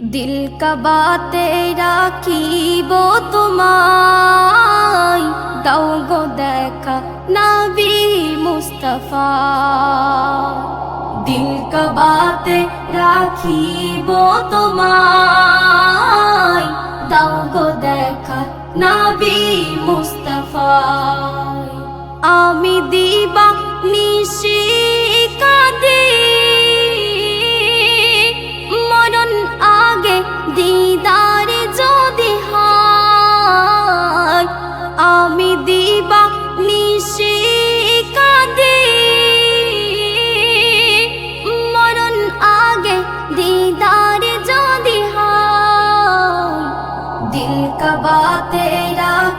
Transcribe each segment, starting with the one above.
দিল কাবাতে রাখিব তোমায়, দাও গো দেখা নবী মুস্তফা। দিল কাবাতে রাখিব তোমায়, দাও গো দেখা নবী মুস্তফা আমি দিবা নিশি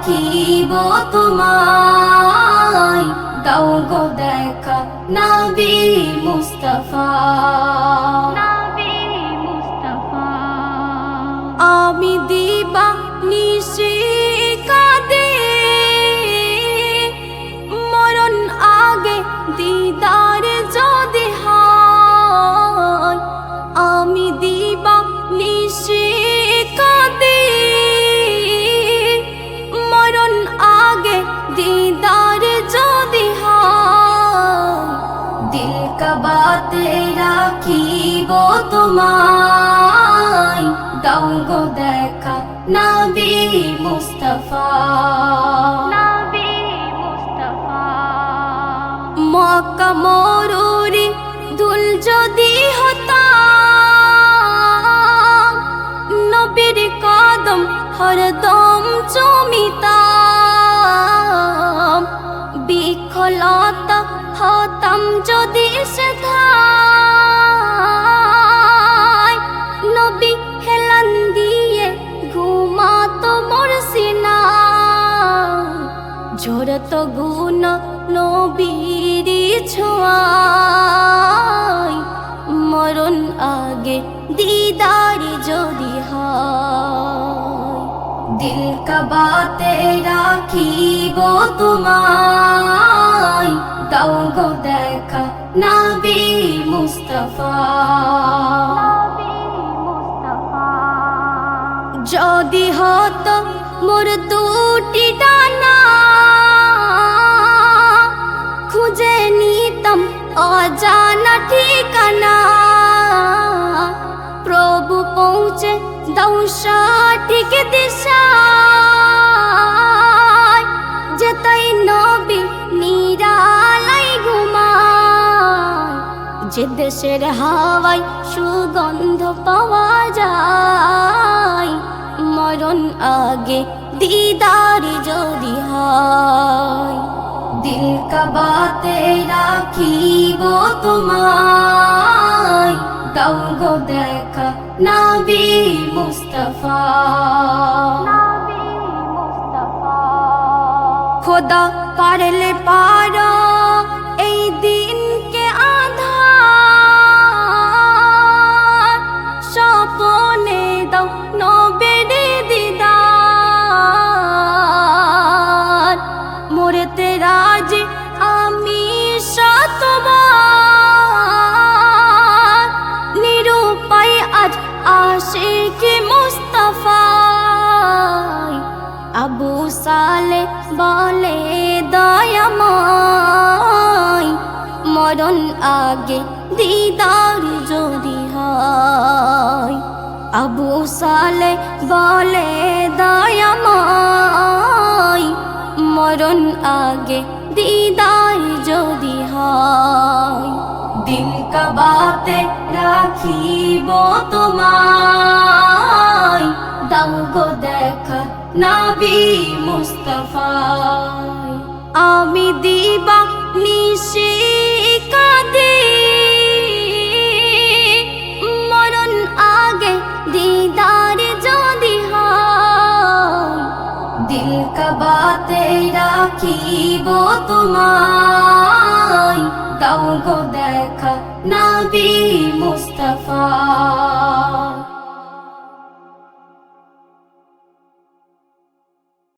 রাখিব তোমায়। দাও গো দেখা নাবি মুস্তফা। নবী মুস্তফা। আমি দিবা নিশি কাবাতে রাখিব তোমায়। দাও গো দেখা নবী মুস্তফা। নবী মুস্তফা। মক্কা মরুরি দুল যদি হতাম নবীর কদম হরদম গুণ নবীর ছোঁয়ায় মরণ আগে দিদার যদি হয়। দিল কাবাতে রাখিব তোমায় দাও গো দেখা নবী মুস্তফা। যদি হতো মোর ঠিকানা। প্রভু পৌঁছে দাও সঠিক দিশা যেতাই নবী নিরালাই ঘুমায়, যে দেশের হাওয়ায় সুগন্ধ পাওয়া যায়, মরণ আগে দিদারি যদি হয়। দিল কাবাতে রাখিব তোমায়। দাও গো দেখা নবী মুস্তফা। খোদা পারলে পারো। বলে দয়াময়। মরণ আগে দিদার যদি হয়। আবু সালে বলে দয়াময়। মরণ আগে দিদার যদি হয়। দিল কাবাতে রাখিব তোমায়। দাও গো দেখা নবী মুস্তফা, আমি দিবা নিশি কাঁদে। মরণ আগে দিদার যদি দিল কাবাতে রাখিব তোমায়। দাও গো দেখা নবী মুস্তফা।